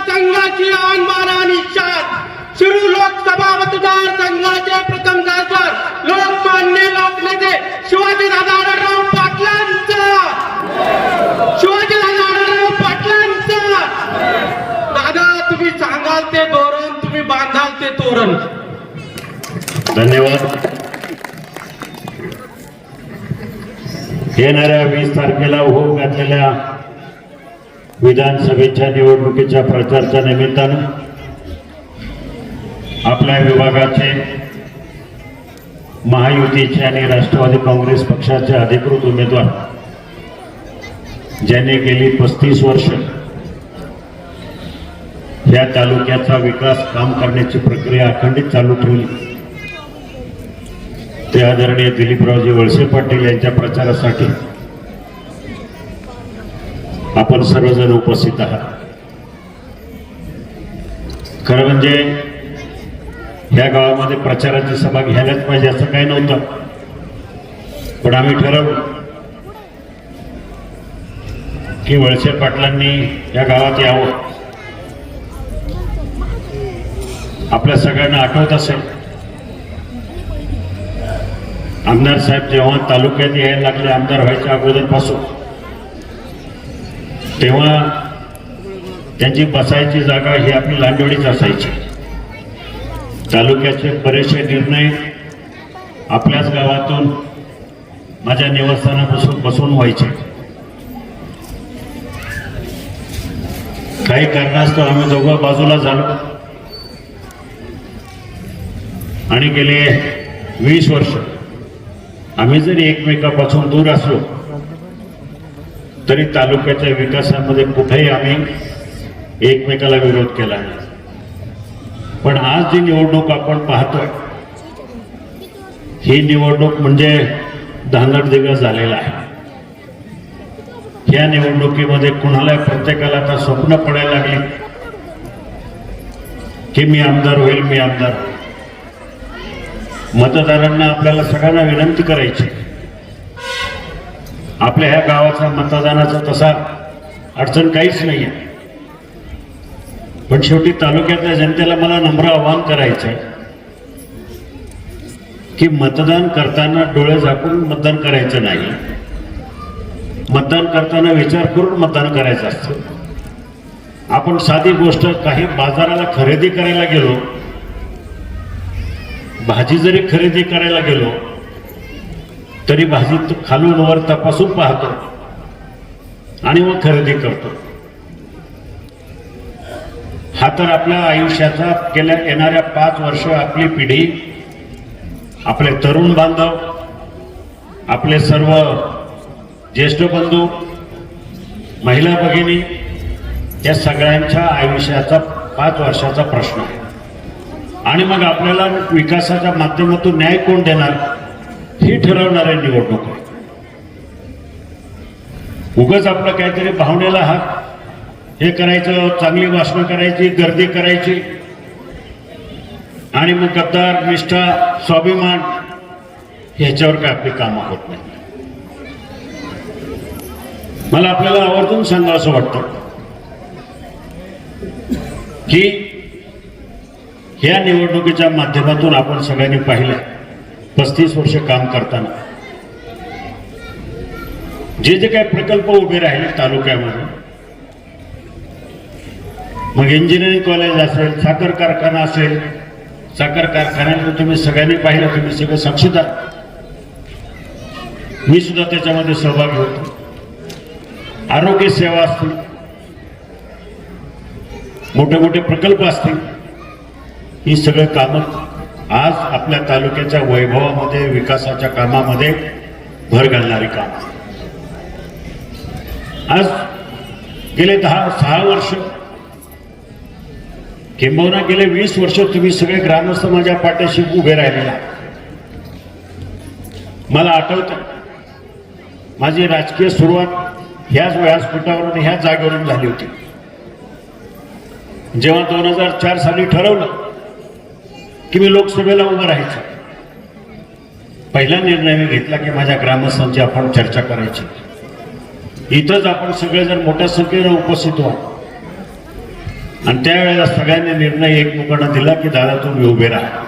मतदारसंघाची आनमान आणि शान शिरू लोकसभा मतदारसंघाचे प्रथम खासदार लोकमान्य लोकनेते शिवाजी दादाराव पाटलांचा. शिवाजी दादाराव पाटलांचा. दादा तुम्ही सांगाल ते धोरण तुम्ही बांधाल ते तोरण. धन्यवाद. येणाऱ्या वीस तारखेला होऊ घातलेल्या विधानसभेच्या निवडणुकीच्या प्रचारच्या निमित्तानं आपल्या विभागाचे महायुतीचे आणि राष्ट्रवादी काँग्रेस पक्षाचे अधिकृत उमेदवार ज्यांनी गेली पस्तीस वर्ष या तालुक्याचा विकास काम करण्याची प्रक्रिया अखंडित चालू ठेवली. ते आदरणीय दिलीपरावजी वळसे पाटील यांच्या प्रचारासाठी आपण सर्वजण उपस्थित आहात. खरं म्हणजे या गावामध्ये प्रचाराची सभा घ्यायलाच पाहिजे असं काही नव्हतं. पण आम्ही ठरवलं की वळसे पाटलांनी या गावात यावं. आपल्या सगळ्यांना आठवत असेल. आमदार साहेब जेव्हा तालुक्यात यायला लागले आमदार व्हायच्या अगोदरपासून तेव्हा त्यांची बसायची जागा ही आपली लांडवडीच असायची. तालुक्याचे बरेचसे निर्णय आपल्याच गावातून माझ्या निवासस्थानापासून बसून व्हायचे. काही कारणास्तव आम्ही दोघं बाजूला झालो. आणि गेले वीस वर्ष. आम्ही जरी एकमेकापासून दूर असलो तरी तालुक्याच्या विकासामध्ये कुठेही आम्ही एकमेकाला विरोध केला नाही. पण आज जी निवडणूक आपण पाहतोय ही निवडणूक म्हणजे धांगडधिंगा झालेला आहे. या निवडणुकीमध्ये कुणाला प्रत्येकाला आता स्वप्न पडायला लागले? की मी आमदार होईल मी आमदार मतदारांना आपल्याला सगळ्यांना विनंती करायची. आपल्या ह्या गावाचा मतदानाचा तसा अडचण काहीच नाही आहे पण शेवटी तालुक्यातल्या जनतेला मला नम्र आवाहन करायचं आहे की मतदान करताना डोळे झाकून मतदान करायचं नाही. मतदान करताना विचार करून मतदान करायचं असतं. आपण साधी गोष्ट काही बाजाराला खरेदी करायला गेलो भाजी जरी खरेदी करायला गेलो तरी भाजी खालून वर तपासून पाहतो. आणि मग खरेदी करतो. हा तर आपल्या आयुष्याचा गेल्या येणाऱ्या पाच वर्ष आपली पिढी आपले तरुण बांधव आपले सर्व ज्येष्ठ बंधू महिला भगिनी या सगळ्यांच्या आयुष्याचा पाच वर्षाचा प्रश्न आहे. आणि मग आपल्याला विकासाच्या माध्यमातून न्याय कोण देणार? ही ठरवणारी निवडणूक आहे उगच आपलं काहीतरी भावनेला हात. हे करायचं चांगली भाषणं करायची गर्दी करायची. आणि मग गद्दार निष्ठा स्वाभिमान ह्याच्यावर काय आपली कामं होत नाही मला आपल्याला आवर्जून सांगा असं वाटतं की ह्या निवडणुकीच्या माध्यमातून आपण सगळ्यांनी पाहिलं पस्तीस वर्ष काम करताना. जे जे काही प्रकल्प उभे राहिले मग इंजिनिअरिंग कॉलेज असेल, साखर कारखाना असेल, साखर कारखान्यामध्ये तुम्ही सगळ्यांनी पाहिलं, तुम्ही सगळे साक्षीदार. मी त्याच्यामध्ये सहभागी होतो. आरोग्य सेवा असतील, मोठे मोठे प्रकल्प असतील, ही सगळं कामं आज आपल्या तालुक्याच्या वैभवामध्ये विकासाच्या कामामध्ये भर घालणारी काम. आज गेले दहा सहा वर्ष किंबहुना गेले वीस वर्ष तुम्ही सगळे ग्रामस्थ माझ्या पाठीशी उभे राहिलेला. मला आठवतं माझी राजकीय सुरुवात ह्याच व्यासपीठावरून ह्याच जागेवरून झाली होती. जेव्हा दोन हजार चार साली ठरवलं की मी लोकसभेला उभं राहायचं. पहिला निर्णय मी घेतला की माझ्या ग्रामस्थांची आपण चर्चा करायची. इथंच आपण सगळेजण मोठ्या संख्येनं उपस्थित व्हा. आणि त्यावेळेला सगळ्यांनी निर्णय एकमेकांना दिला की दादा तुम्ही उभे राहा.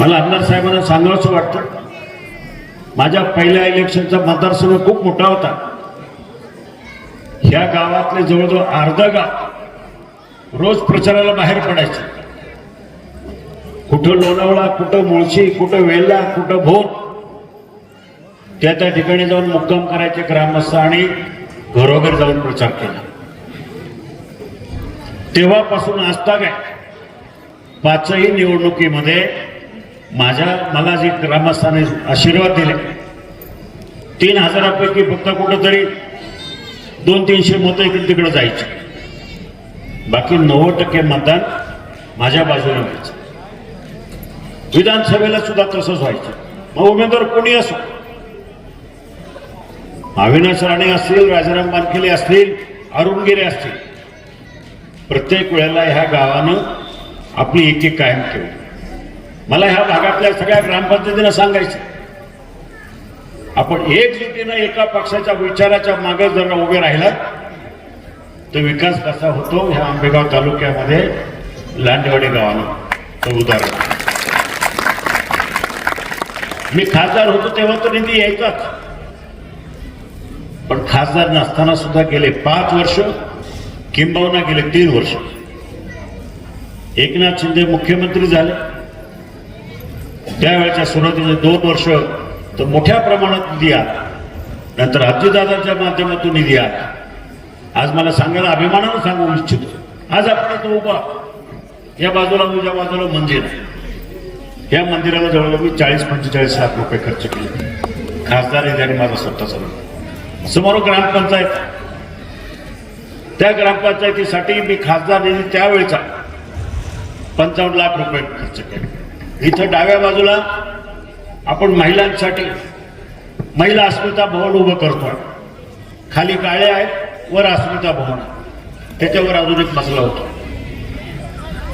मला आमदार साहेबांना सांगावंसं वाटतं माझ्या पहिल्या इलेक्शनचा मतदारसंघ खूप मोठा होता. ह्या गावातले जवळजवळ अर्धा गाव रोज प्रचाराला बाहेर पडायचे. कुठं लोणावळा कुठं मुळशी कुठं वेल्ला कुठं भोर त्या त्या ठिकाणी जाऊन मुक्काम करायचे ग्रामस्थ आणि घरोघर जाऊन प्रचार केला. तेव्हापासून आजता काय पाचही निवडणुकीमध्ये माझ्या मला जे ग्रामस्थाने आशीर्वाद दिले तीन हजारापैकी फक्त कुठंतरी दोन तीनशे मतं इकडे तिकडे जायची. बाकी नव्वद टक्के मतदान माझ्या बाजूने व्हायचं. विधानसभेला सुद्धा तसंच व्हायचं. मग उमेदवार कोणी असो? अविनाश राणे असतील राजाराम बानखेले असतील अरुण गिरे असतील. प्रत्येक वेळेला ह्या गावानं आपली एकी कायम ठेवली. मला ह्या भागातल्या सगळ्या ग्रामपंचायतीनं सांगायचं आपण एकजुटीनं एका पक्षाच्या विचाराच्या मागे जर उभे राहिला तो विकास कसा होतो ह्या आंबेगाव तालुक्यामध्ये लांडेवाडी गावानं? तो उदाहरण. मी खासदार होतो तेव्हा तर निधी यायचाच. पण खासदार नसताना सुद्धा गेले पाच वर्ष किंबहुना गेले तीन वर्ष. एकनाथ शिंदे मुख्यमंत्री झाले. त्यावेळेच्या सुरुवातीचे दोन वर्ष तर मोठ्या प्रमाणात निधी आला. नंतर अजितदादांच्या माध्यमातून निधी आला. आज मला सांगायला अभिमानानं सांगू इच्छितो. आज आपण तो उभा या बाजूला उजव्या बाजूला मंदिर या मंदिराला जवळजवळ मी चाळीस पंचेचाळीस लाख रुपये खर्च केले. खासदार निधी माझा स्वतःचा निधी. समोर ग्रामपंचायत त्या ग्रामपंचायतीसाठी मी खासदार निधी त्यावेळेचा पंचावन्न लाख रुपये खर्च केले. इथं डाव्या बाजूला आपण महिलांसाठी महिला अस्मिता भवन उभं करतोय. खाली काळे आहेत. वर अस्मिता भवन. त्याच्यावर अजून एक मसला होतो.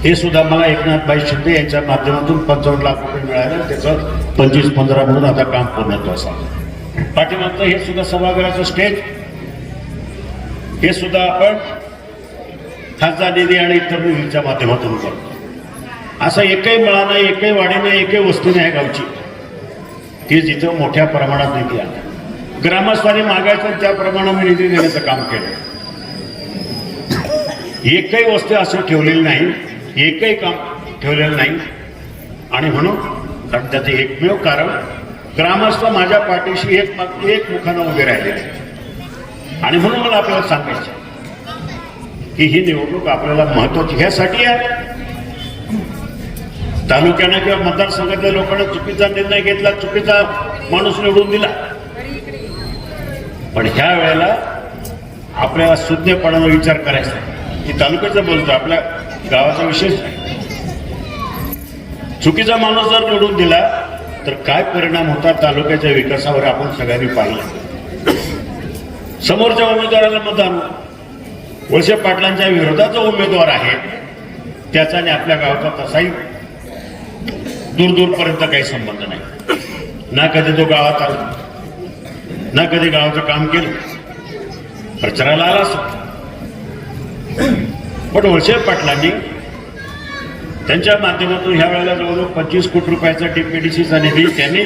हे सुद्धा मला एकनाथबाई शिंदे यांच्या माध्यमातून पंचावन्न लाख रुपये मिळाले त्याचं पंचवीस पंधरा म्हणून आता काम पूर्णत्वास आलं पाठीमागचं हे सुद्धा सभागृहाचं स्टेज हे सुद्धा आपण खासदार निधी आणि इतर निधीच्या माध्यमातून करतो. असं एकही मळा नाही एकही वाडी नाही एकही वस्तू नाही आहे गावची. की जिथं मोठ्या प्रमाणात निधी आला. ग्रामस्थांनी मागायचं त्याप्रमाणे मी निधी देण्याचं काम केलं. एकही वस्तू असं ठेवलेली नाही एकही काम ठेवलेलं नाही. आणि म्हणून कारण त्याचं एकमेव कारण ग्रामस्थ माझ्या पाठीशी एक एक मुखानं उभे राहिलेले आणि म्हणून मला आपल्याला सांगायचं की ही निवडणूक आपल्याला महत्वाची ह्यासाठी आहे. तालुक्यानं किंवा मतदारसंघातल्या लोकांना चुकीचा निर्णय घेतला चुकीचा माणूस निवडून दिला. पण ह्या वेळेला आपल्याला शुद्धपणानं विचार करायचा आहे. की तालुक्याचं बोलतो आपल्या गावाचा विशेष नाही चुकीचा माणूस जर निवडून दिला तर काय परिणाम होतात तालुक्याच्या विकासावर आपण सगळ्यांनी पाहिलं. समोरच्या उमेदवाराला मतदान वळसे पाटलांच्या विरोधाचा उमेदवार आहे त्याचा आणि आपल्या गावाचा तसाही दूर दूरपर्यंत काही संबंध नाही. ना कधी तो गावात आला. ना कधी गावाचं काम केलं. प्रचाराला आला असतो. पण वळसे पाटलांनी त्यांच्या माध्यमातून ह्या वेळेला जवळजवळ पंचवीस कोटी रुपयाचा टीपीडीसीचा निधी त्यांनी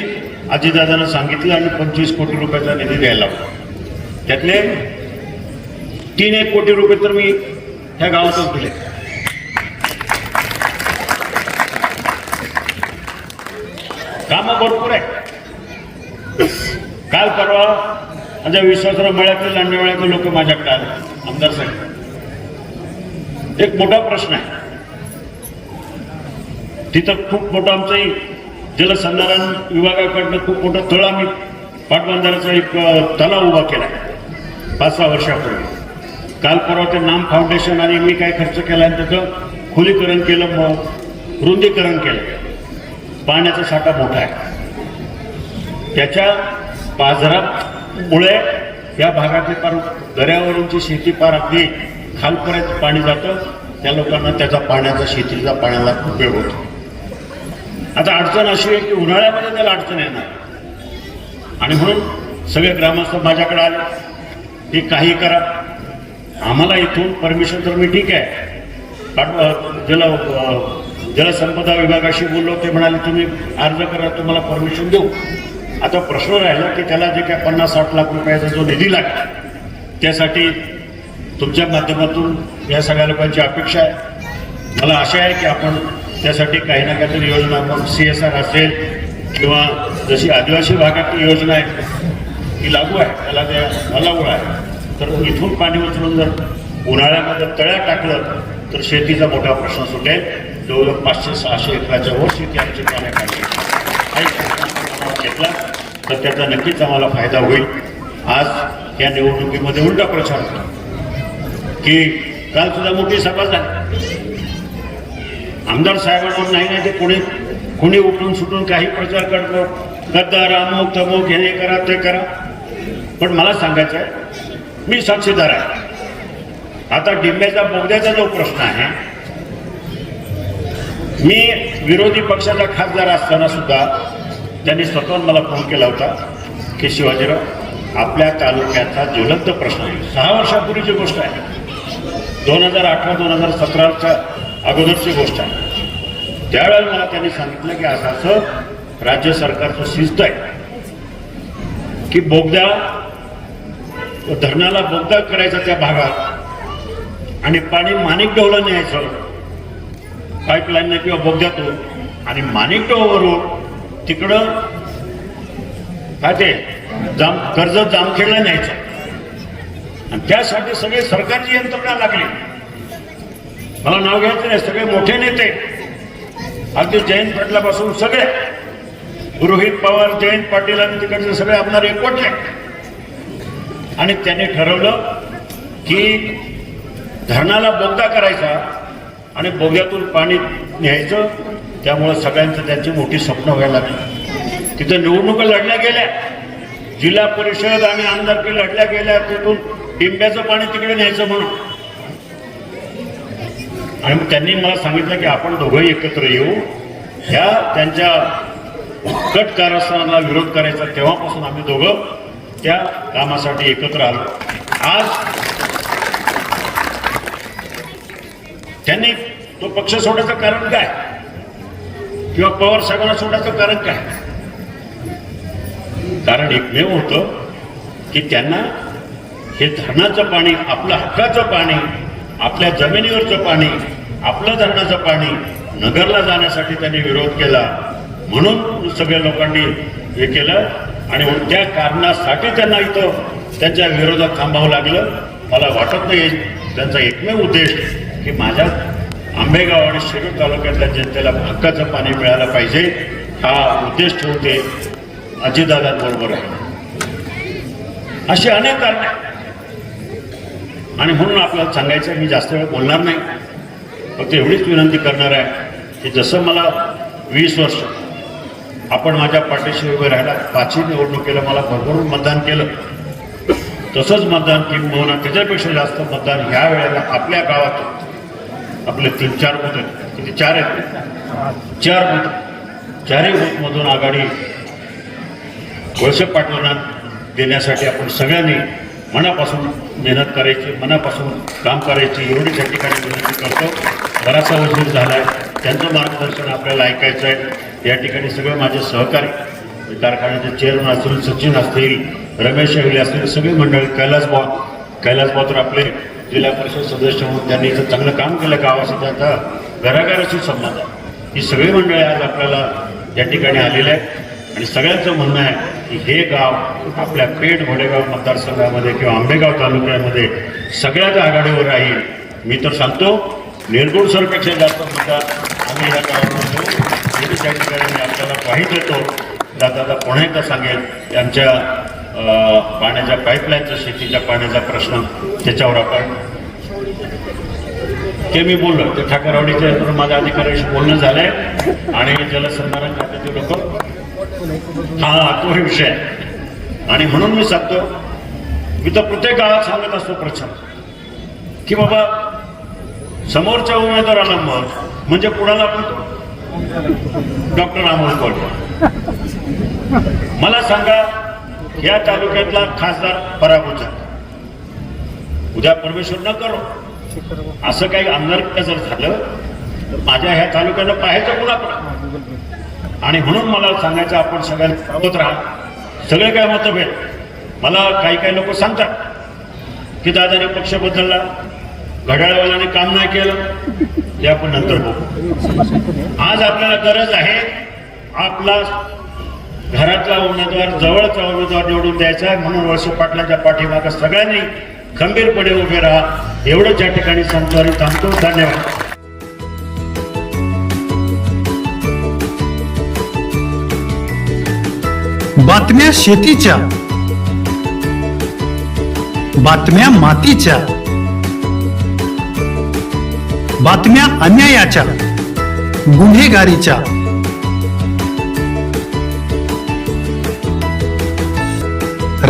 आजीदादांना सांगितलं आणि पंचवीस कोटी रुपयाचा निधी द्यायला त्यातले तीन एक कोटी रुपये तर मी ह्या गावातच दिले. कामं भरपूर आहे काल परवा माझ्या विश्वासराव मेळ्यातले लांडे मेळ्यातले लोक माझ्याकडे आले. आमदार साहेब. एक मोठा प्रश्न आहे. तिथं खूप मोठं आमचंही जलसंधारण विभागाकडनं खूप मोठं तळ आम्ही पाटबंधाराचा एक तलाव उभा केला. पाच सहा वर्षापूर्वी. काल परवा ते नाम फाउंडेशन आणि मी काय खर्च केला आणि त्याचं खुलीकरण केलं मग रुंदीकरण केलं. पाण्याचा साठा मोठा आहे. त्याच्या बाजारामुळे या भागातली फार दऱ्यावरूनची शेती फार अगदी खालपर्यंत पाणी जातं. त्या लोकांना त्याचा पाण्याचा शेतीचा पाण्याला उपयोग होतो. आता अडचण अशी आहे की उन्हाळ्यामध्ये त्याला अडचण येणार. आणि म्हणून सगळे ग्रामस्थ माझ्याकडे आले. की काही करा. आम्हाला इथून परमिशन तर मी ठीक आहे. जल जलसंपदा विभागाशी बोललो ते म्हणाले तुम्ही अर्ज करा तुम्हाला परमिशन देऊ. आता प्रश्न राहिला की त्याला जे काय पन्नास साठ लाख रुपयाचा जो निधी लागला त्यासाठी तुमच्या माध्यमातून या सगळ्या लोकांची अपेक्षा आहे. मला आशा आहे की आपण त्यासाठी काही ना काहीतरी योजना मग सी एस आर असेल किंवा जशी आदिवासी भागातली योजना आहे ती लागू आहे. त्याला त्या अलावड आहे. तर इथून पाणी उचलून जर उन्हाळ्यामध्ये तळ्यात टाकलं तर शेतीचा मोठा प्रश्न सुटेल. जवळजवळ पाचशे सहाशे एकराच्या वर शेती आमची पाण्याखाली घेतला तर त्याचा नक्कीच आम्हाला फायदा होईल. आज या निवडणुकीमध्ये उलटा प्रचार की काल सुद्धा मोठी सभा झाली. आमदार साहेबांवर नाही नाही ते कोणी कोणी उठून सुटून काही प्रचार करतो. गद्दार अमुक तमुक हे करा ते करा. पण मला सांगायचं आहे मी साक्षीदार आहे. आता डिंब्याचा बोगद्याचा जो प्रश्न आहे मी विरोधी पक्षाचा खासदार असताना सुद्धा त्यांनी स्वतःहून मला फोन केला होता की शिवाजीराव आपल्या तालुक्याचा ज्वलंत प्रश्न आहे. सहा वर्षापूर्वीची गोष्ट आहे. दोन हजार अठरा दोन हजार सतराच्या अगोदरची गोष्ट आहे. त्यावेळेला मला त्यांनी सांगितलं की असं असं राज्य सरकारचं शिस्त आहे. की बोगद्या धरणाला बोगदा करायचा त्या भागात आणि पाणी माणिक डोहलं न्यायचं. पाईपलाईनने किंवा बोगद्यातून आणि माणिक डोहवरून तिकडं काय ते जाम कर्ज जामखेडला न्यायचं. आणि त्यासाठी सगळे सरकारची यंत्रणा लागली. मला नाव घ्यायचं नाही सगळे मोठे नेते. अगदी जयंत पाटलापासून सगळे. रोहित पवार जयंत पाटील आणि तिकडचे सगळे आपणार एकवटले. आणि त्यांनी ठरवलं की धरणाला बोगदा करायचा आणि बोगद्यातून पाणी न्यायचं. त्यामुळं सगळ्यांचं त्यांची मोठी स्वप्न व्हायला लागली. तिथं निवडणुका लढल्या गेल्या. जिल्हा परिषद आणि आमदारकी लढल्या गेल्या तिथून डिंब्याचं पाणी तिकडे न्यायचं म्हणून. आणि त्यांनी मला सांगितलं की आपण दोघंही एकत्र येऊ. ह्या त्यांच्या कट कारस्थानाला विरोध करायचा तेव्हापासून आम्ही दोघं त्या कामासाठी एकत्र आलो. आज त्यांनी तो पक्ष सोडायचं कारण काय? किंवा पवार साहेबांना सोडायचं कारण काय? कारण एकमेव होतं की त्यांना हे धरणाचं पाणी आपलं हक्काचं पाणी आपल्या जमिनीवरचं पाणी आपलं धरणाचं पाणी नगरला जाण्यासाठी त्यांनी विरोध केला. म्हणून सगळ्या लोकांनी हे केलं आणि त्या कारणासाठी त्यांना इथं त्यांच्या विरोधात थांबावं लागलं. मला वाटत नाही त्यांचा एकमेव उद्देश की माझ्या आंबेगाव आणि शिरूर तालुक्यातल्या जनतेला हक्काचं पाणी मिळालं पाहिजे हा उद्देश ठेवून ते अजितदादांबरोबर आहे अशी अनेक कारण आणि म्हणून आपल्याला सांगायचं मी जास्त वेळ बोलणार नाही. फक्त एवढीच विनंती करणार आहे की जसं मला वीस वर्ष आपण माझ्या पाठीशी उभे राहिला पाचही निवडणुकीला मला भरभरून मतदान केलं. तसंच मतदान किंबहुना त्याच्यापेक्षा जास्त मतदान ह्या वेळेला आपल्या गावात आपले तीन चार मत आहेत. किती चार आहेत. चार बूथ चारही बूथमधून आघाडी वळसे पाटलांना देण्यासाठी आपण सगळ्यांनी मनापासून मेहनत करायची मनापासून काम करायची एवढी या ठिकाणी विनंती करतो. बराचसा उशीर झाला आहे त्यांचं मार्गदर्शन आपल्याला ऐकायचं आहे. या ठिकाणी सगळे माझे सहकारी कारखान्याचे चेअरमन असतील सचिन असतील रमेश हेगले असतील सगळी मंडळी कैलास बॉ कैलास बॉ तर आपले जिल्हा परिषद सदस्य म्हणून त्यांनी इथं चांगलं काम केलं गावाशी त्यांचा घराघराशी संबंध आहे. ही सगळी मंडळी आज आपल्याला या ठिकाणी आलेली आहेत. आणि सगळ्यांचं म्हणणं आहे की हे गाव आपल्या पेठ घोडेगाव मतदारसंघामध्ये किंवा आंबेगाव तालुक्यामध्ये सगळ्यात आघाडीवर राहील. मी तर सांगतो निर्गुण सरपेक्षा जास्त मतदार आम्ही या गावामध्ये त्या ठिकाणी मी आपल्याला पाहिजे देतो दादा आता पुन्हा एकदा सांगेल त्यांच्या आमच्या पाण्याच्या पाईपलाईनचा शेतीच्या पाण्याचा प्रश्न त्याच्यावर आपण ते मी बोललो. ते ठाकरवाडीच्या माझ्या अधिकाऱ्याशी बोलणं झालंय. आणि जलसंधारण खात्याचे लोक हा तो हे विषय आणि म्हणून मी सांगतो मी तर प्रत्येक गावात सांगत असतो प्रश्न की बाबा समोरच्या उमेदवाराला मत म्हणजे कुणाला म्हणतो डॉक्टर अमोल कोल्हे. मला सांगा या तालुक्यातला खासदार पराभूत झाला. उद्या परमेश्वर न करो. असं काही आमदार जर झालं तर माझ्या ह्या तालुक्याला पाहायचं कुणाकडं? आणि म्हणून मला सांगायचं आपण सगळ्यांना सावध राहा. सगळे काय मतभेद? मला काही काही लोक सांगतात की दादाने पक्ष बदलला घड्याळवाल्याने काम नाही केलं. ते आपण नंतर बघू. आज आपल्याला गरज आहे आपला घरातला उमेदवार जवळचा उमेदवार निवडून द्यायचा आहे म्हणून वर्ष पाटलाच्या पाठीमागं सगळ्यांनी खंबीरपणे उभे राहा. एवढंच या ठिकाणी सांगतो आणि थांबतो. धन्यवाद. बातम्या शेतीच्या बातम्या मातीच्या बातम्या अन्यायाच्या गुन्हेगारीच्या.